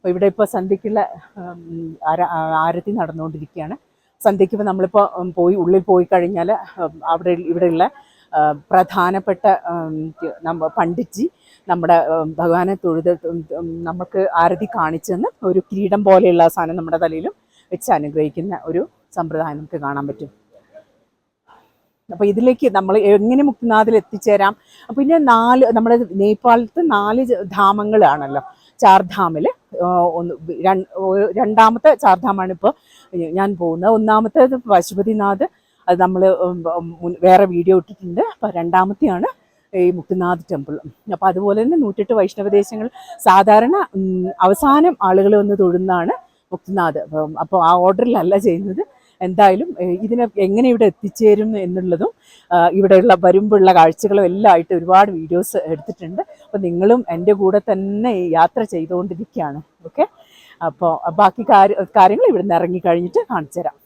അപ്പോൾ ഇവിടെ ഇപ്പോൾ സന്ധ്യയ്ക്കുള്ള ആര ആരതി നടന്നുകൊണ്ടിരിക്കുകയാണ്. സന്ധ്യയ്ക്ക് നമ്മളിപ്പോൾ പോയി ഉള്ളിൽ പോയി കഴിഞ്ഞാൽ അവിടെ ഇവിടെയുള്ള പ്രധാനപ്പെട്ട നമ്മ പണ്ഡിറ്റ്ജി നമ്മുടെ ഭഗവാനെ തൊഴുത് നമുക്ക് ആരതി കാണിച്ചെന്ന് ഒരു കിരീടം പോലെയുള്ള സാധനം നമ്മുടെ തലയിലും വെച്ച് അനുഗ്രഹിക്കുന്ന ഒരു സമ്പ്രദായം നമുക്ക് കാണാൻ പറ്റും. അപ്പോൾ ഇതിലേക്ക് നമ്മൾ എങ്ങനെ മുക്തിനാഥിൽ എത്തിച്ചേരാം? പിന്നെ നാല് നമ്മുടെ നേപ്പാളത്ത് നാല് ധാമങ്ങളാണല്ലോ. ചാർധാമിൽ ഒന്ന് രണ്ടാമത്തെ ചാർധാമാണ് ഇപ്പോൾ ഞാൻ പോകുന്നത്. ഒന്നാമത്തേത് പശുപതിനാഥ്. അത് നമ്മൾ വേറെ വീഡിയോ ഇട്ടിട്ടുണ്ട്. അപ്പോൾ രണ്ടാമത്തെയാണ് ഈ മുക്തിനാഥ് ടെമ്പിൾ. അപ്പോൾ അതുപോലെ തന്നെ നൂറ്റെട്ട് വൈഷ്ണവദേശങ്ങൾ സാധാരണ അവസാനം ആളുകൾ വന്ന് തൊഴുന്നതാണ് മുക്തിനാഥ് അപ്പം അപ്പോൾ ആ ഓർഡറിലല്ല ചെയ്യുന്നത്. എന്തായാലും ഇതിനെ എങ്ങനെ ഇവിടെ എത്തിച്ചേരും എന്നുള്ളതും ഇവിടെയുള്ള വരുമ്പുള്ള കാഴ്ചകളും എല്ലാം ആയിട്ട് ഒരുപാട് വീഡിയോസ് എടുത്തിട്ടുണ്ട്. അപ്പോൾ നിങ്ങളും എന്റെ കൂടെ തന്നെ യാത്ര ചെയ്തുകൊണ്ടിരിക്കുകയാണ്. ഓക്കെ? അപ്പോൾ ബാക്കി കാര്യ കാര്യങ്ങൾ ഇവിടുന്ന് ഇറങ്ങി കഴിഞ്ഞിട്ട് കാണിച്ചു തരാം